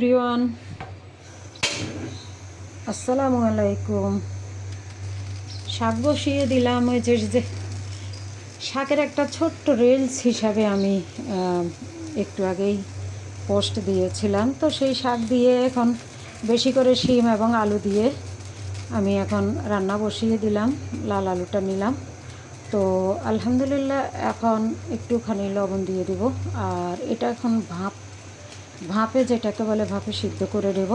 Everyone. আসসালামু আলাইকুম। শাক বসিয়ে দিলাম ওই যে যে শাকের একটা ছোট্ট রিলস হিসাবে আমি একটু আগেই পোস্ট দিয়েছিলাম। তো সেই শাক দিয়ে এখন বেশি করে শিম এবং আলু দিয়ে আমি এখন রান্না বসিয়ে দিলাম, লাল আলুটা নিলাম। তো আলহামদুলিল্লাহ এখন একটুখানি লবণ দিয়ে দিব। আর এটা এখন ভাপ ভাপে যেটাকে বলে ভাপে সিদ্ধ করে দেব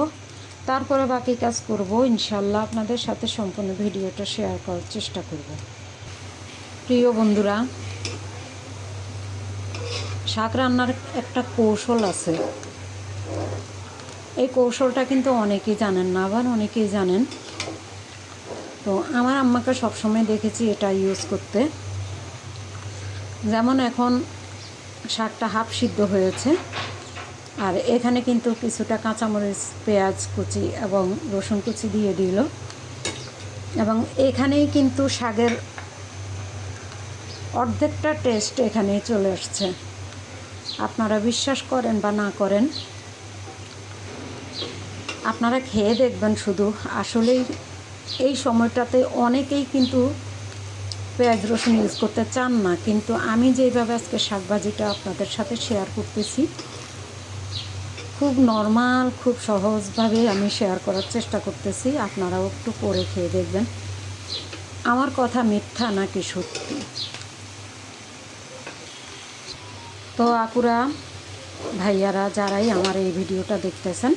তারপরে বাকি কাজ করব। ইনশাল্লাহ আপনাদের সাথে সম্পূর্ণ ভিডিওটা শেয়ার করার চেষ্টা করব। প্রিয় বন্ধুরা, শাক রান্নার একটা কৌশল আছে। এই কৌশলটা কিন্তু অনেকেই জানেন না, আবার অনেকেই জানেন। তো আমার আম্মাকে সবসময় দেখেছি এটা ইউজ করতে। যেমন এখন শাকটা হাফ সিদ্ধ হয়েছে। আর এখানে কিন্তু কিছুটা কাঁচামরিচ, পেঁয়াজ কুচি এবং রসুন কুচি দিয়ে দিল। এবং এখানেই কিন্তু শাকের অর্ধেকটা টেস্ট এখানেই চলে আসছে। আপনারা বিশ্বাস করেন বা না করেন, আপনারা খেয়ে দেখবেন শুধু। আসলেই এই সময়টাতে অনেকেই কিন্তু পেঁয়াজ, রসুন ইউজ করতে চান না। কিন্তু আমি যেভাবে আজকে শাকভাজিটা আপনাদের সাথে শেয়ার করতেছি খুব নর্মাল খুব সহজভাবে আমি শেয়ার করার চেষ্টা করতেছি। আপনারাও একটু করে খেয়ে দেখবেন। আমার কথা মিথ্যা নাকি সত্যি? তো আপুরা, ভাইয়ারা, যারাই আমার এই ভিডিওটা দেখতেছেন,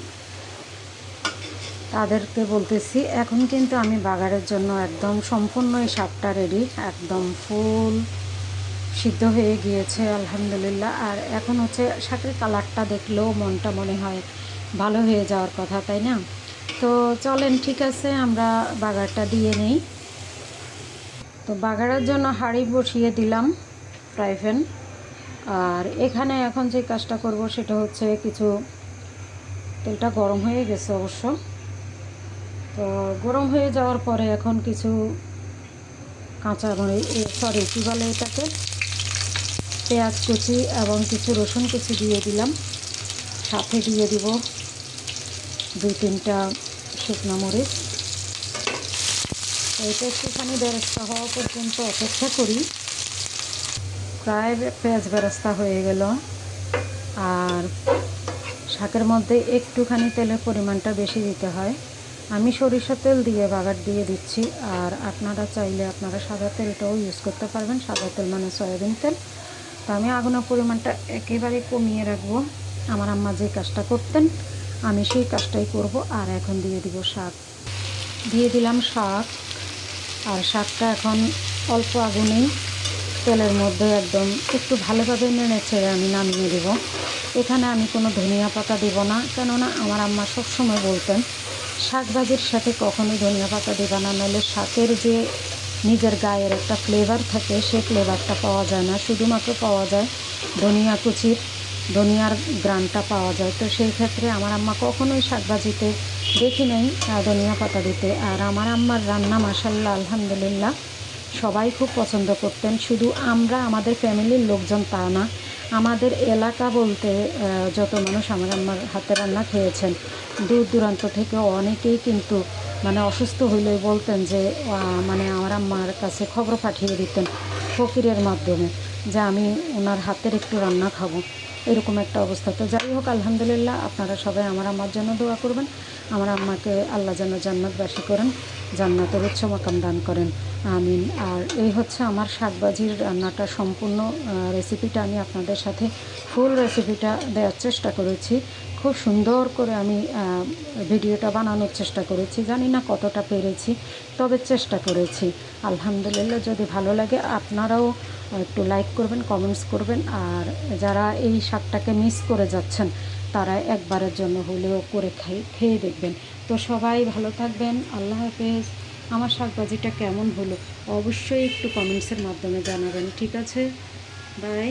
তাদেরকে বলতেছি, এখন কিন্তু আমি বাগারের জন্য একদম সম্পূর্ণ এই শাকটা রেডি একদম ফুল সিদ্ধ হয়ে গিয়েছে, আলহামদুলিল্লাহ। আর এখন হচ্ছে শাকের কালারটা দেখলেও মনটা মনে হয় ভালো হয়ে যাওয়ার কথা, তাই না? তো চলেন, ঠিক আছে, আমরা বাগারটা দিয়ে নেই। তো বাগারের জন্য হাঁড়ি বসিয়ে দিলাম ফ্রাই প্যান। আর এখানে এখন যে কাজটা করব সেটা হচ্ছে কিছু তেলটা গরম হয়ে গেছে অবশ্য। তো গরম হয়ে যাওয়ার পরে এখন কিছু কাঁচা মানে সরি কী বলে এটাকে? পেঁয়াজ কুচি এবং কিছু রসুন কুচি দিয়ে দিলাম। সাথে দিয়ে দিব দুই তিনটা শুকনো মরিচ। এটা একটুখানি বেরেস্তা হওয়া পর্যন্ত অপেক্ষা করি। প্রায় পেঁয়াজ বেরেস্তা হয়ে গেল। আর শাকের মধ্যে একটুখানি তেলের পরিমাণটা বেশি দিতে হয়। আমি সরিষার তেল দিয়ে বাগার দিয়ে দিচ্ছি। আর আপনারা চাইলে আপনারা সাদা তেলটাও ইউজ করতে পারবেন। সাদা তেল মানে সয়াবিন তেল। তো আমি আগুনের পরিমাণটা একেবারে কমিয়ে রাখব। আমার আম্মা যে কাজটা করতেন, আমি সেই কাজটাই করব আর এখন দিয়ে দিব শাক। দিয়ে দিলাম শাক। আর শাকটা এখন অল্প আগুনেই তেলের মধ্যে একদম একটু ভালোভাবে নেড়ে ছেড়ে আমি নামিয়ে দেব। এখানে আমি কোনো ধনিয়া পাতা দেব না, কেননা আমার আম্মা সবসময় বলতেন শাক ভাজির সাথে কখনোই ধনিয়া পাতা দেবে না, নাহলে শাকের যে নিজের গায়ের একটা ফ্লেভার থাকে সেই ফ্লেভারটা পাওয়া যায় না। শুধুমাত্র পাওয়া যায় ধনিয়া কুচির, ধনিয়ার গ্রানটা পাওয়া যায়। তো সেই ক্ষেত্রে আমার আম্মা কখনোই শাকভাজিতে দেখি নাই ধনিয়া পাতা দিতে। আর আমার আম্মার রান্না মাসাল্লাহ আলহামদুলিল্লাহ, সবাই খুব পছন্দ করতেন। শুধু আমরা, আমাদের ফ্যামিলির লোকজন তা না। আমাদের এলাকা বলতে যত মানুষ আমার আম্মার হাতে রান্না খেয়েছেন, দূর দূরান্ত থেকে অনেকেই কিন্তু মানে অসুস্থ হইলেই বলতেন যে মানে আমার আম্মার কাছে খবর পাঠিয়ে দিতেন ফকিরের মাধ্যমে যে আমি ওনার হাতের একটু রান্না খাব। এরকম একটা অবস্থা। তো যাই হোক, আলহামদুলিল্লাহ আপনারা সবাই আমার আম্মার জন্য দোয়া করবেন। আমার আম্মাকে আল্লাহ যেন জান্নাতবাসী করেন, জান্নাতের উচ্চ মাকাম দান করেন। আমিন। আর এই হচ্ছে আমার শাকবাজির রান্নাটা সম্পূর্ণ রেসিপিটা আমি আপনাদের সাথে ফুল রেসিপিটা দেওয়ার চেষ্টা করেছি। খুব সুন্দর করে আমি ভিডিওটা বানানোর চেষ্টা করেছি। জানি না কতটা পেরেছি, তবে চেষ্টা করেছি। আলহামদুলিল্লাহ যদি ভালো লাগে, আপনারাও একটু লাইক করবেন কমেন্টস করবেন। আর যারা এই শাকটাকে মিস করে যাচ্ছেন, তারা একবারের জন্য হলেও করে খাই খেয়ে দেখবেন। তো সবাই ভালো থাকবেন, আল্লাহ হাফেজ। আমার শাকভাজিটা কেমন হলো, অবশ্যই একটু কমেন্টসের মাধ্যমে জানাবেন। ঠিক আছে? বাই